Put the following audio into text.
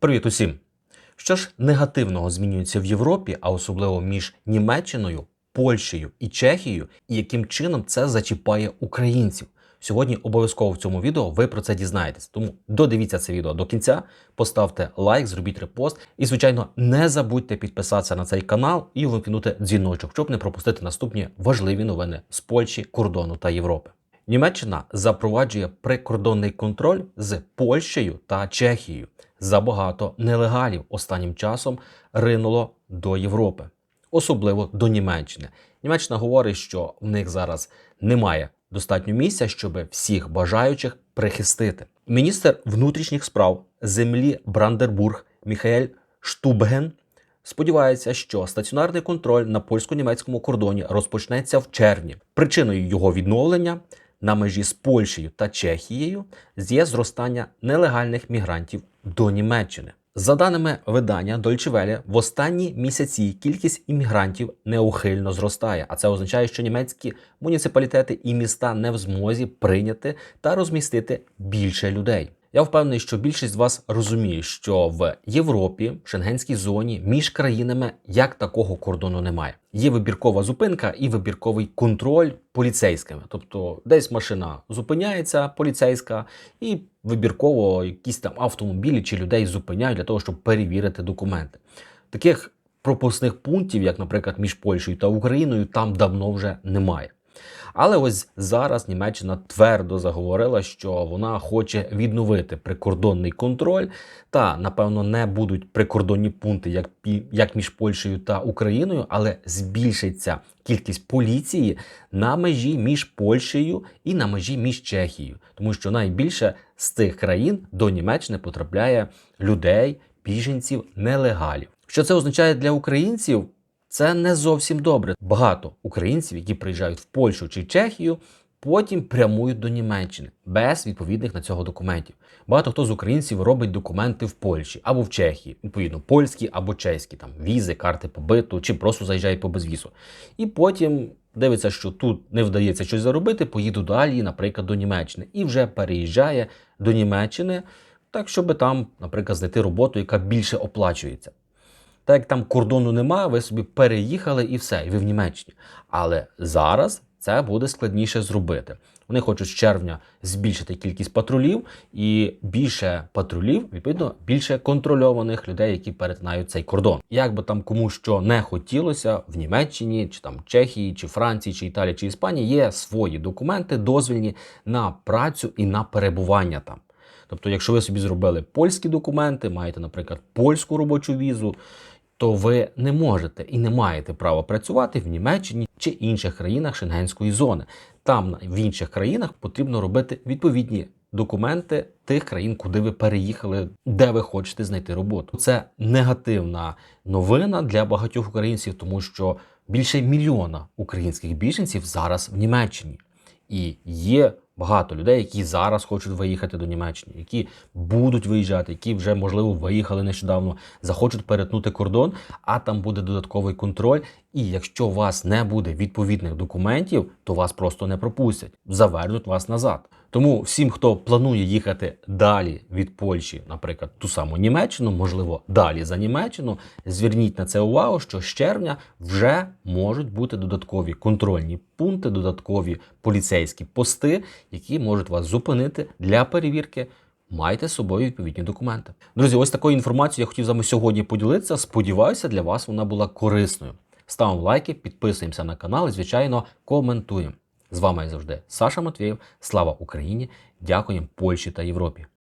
Привіт усім! Що ж негативного змінюється в Європі, а особливо між Німеччиною, Польщею і Чехією, і яким чином це зачіпає українців? Сьогодні обов'язково в цьому відео ви про це дізнаєтесь. Тому додивіться це відео до кінця, поставте лайк, зробіть репост і, звичайно, не забудьте підписатися на цей канал і вимкнути дзвіночок, щоб не пропустити наступні важливі новини з Польщі, кордону та Європи. Німеччина запроваджує прикордонний контроль з Польщею та Чехією. Забагато нелегалів останнім часом ринуло до Європи, особливо до Німеччини. Німеччина говорить, що в них зараз немає достатньо місця, щоб всіх бажаючих прихистити. Міністр внутрішніх справ землі Брандербург Міхаель Штубген сподівається, що стаціонарний контроль на польсько-німецькому кордоні розпочнеться в червні. Причиною його відновлення на межі з Польщею та Чехією є зростання нелегальних мігрантів до Німеччини. За даними видання Welle, в останні місяці кількість іммігрантів неухильно зростає, а це означає, що німецькі муніципалітети і міста не в змозі прийняти та розмістити більше людей. Я впевнений, що більшість з вас розуміє, що в Європі, в шенгенській зоні, між країнами як такого кордону немає. Є вибіркова зупинка і вибірковий контроль поліцейськими. Тобто, десь машина зупиняється, поліцейська, і вибірково якісь там автомобілі чи людей зупиняють для того, щоб перевірити документи. Таких пропускних пунктів, як, наприклад, між Польщею та Україною, там давно вже немає. Але ось зараз Німеччина твердо заговорила, що вона хоче відновити прикордонний контроль, та напевно не будуть прикордонні пункти як як між Польщею та Україною, але збільшиться кількість поліції на межі між Польщею і на межі між Чехією, тому що найбільше з тих країн до Німеччини потрапляє людей, біженців, нелегалів. Що це означає для українців? Це не зовсім добре. Багато українців, які приїжджають в Польщу чи Чехію, потім прямують до Німеччини без відповідних на цього документів. Багато хто з українців робить документи в Польщі або в Чехії, відповідно, польські або чеські, там візи, карти побиту, чи просто заїжджають по безвізу. І потім дивиться, що тут не вдається щось заробити, поїду далі, наприклад, до Німеччини, і вже переїжджає до Німеччини, так щоб там, наприклад, знайти роботу, яка більше оплачується. Так як там кордону немає, ви собі переїхали і все, і ви в Німеччині. Але зараз це буде складніше зробити. Вони хочуть з червня збільшити кількість патрулів, і більше патрулів, відповідно, більше контрольованих людей, які перетинають цей кордон. Як би там кому що не хотілося в Німеччині, чи там Чехії, чи Франції, чи Італії, чи Іспанії, є свої документи, дозвільні на працю і на перебування там. Тобто, якщо ви собі зробили польські документи, маєте, наприклад, польську робочу візу, то ви не можете і не маєте права працювати в Німеччині чи інших країнах Шенгенської зони. Там в інших країнах потрібно робити відповідні документи тих країн, куди ви переїхали, де ви хочете знайти роботу. Це негативна новина для багатьох українців, тому що більше мільйона українських біженців зараз в Німеччині. І є багато людей, які зараз хочуть виїхати до Німеччини, які будуть виїжджати, які вже можливо виїхали нещодавно, захочуть перетнути кордон, а там буде додатковий контроль. І якщо у вас не буде відповідних документів, то вас просто не пропустять, завернуть вас назад. Тому всім, хто планує їхати далі від Польщі, наприклад, ту саму Німеччину, можливо, далі за Німеччину, зверніть на це увагу, що з червня вже можуть бути додаткові контрольні пункти, додаткові поліцейські пости, які можуть вас зупинити для перевірки. Майте з собою відповідні документи. Друзі, ось такою інформацією я хотів з вами сьогодні поділитися. Сподіваюся, для вас вона була корисною. Ставимо лайки, підписуємося на канал і, звичайно, коментуємо. З вами як завжди Саша Матвєєв. Слава Україні! Дякуємо Польщі та Європі.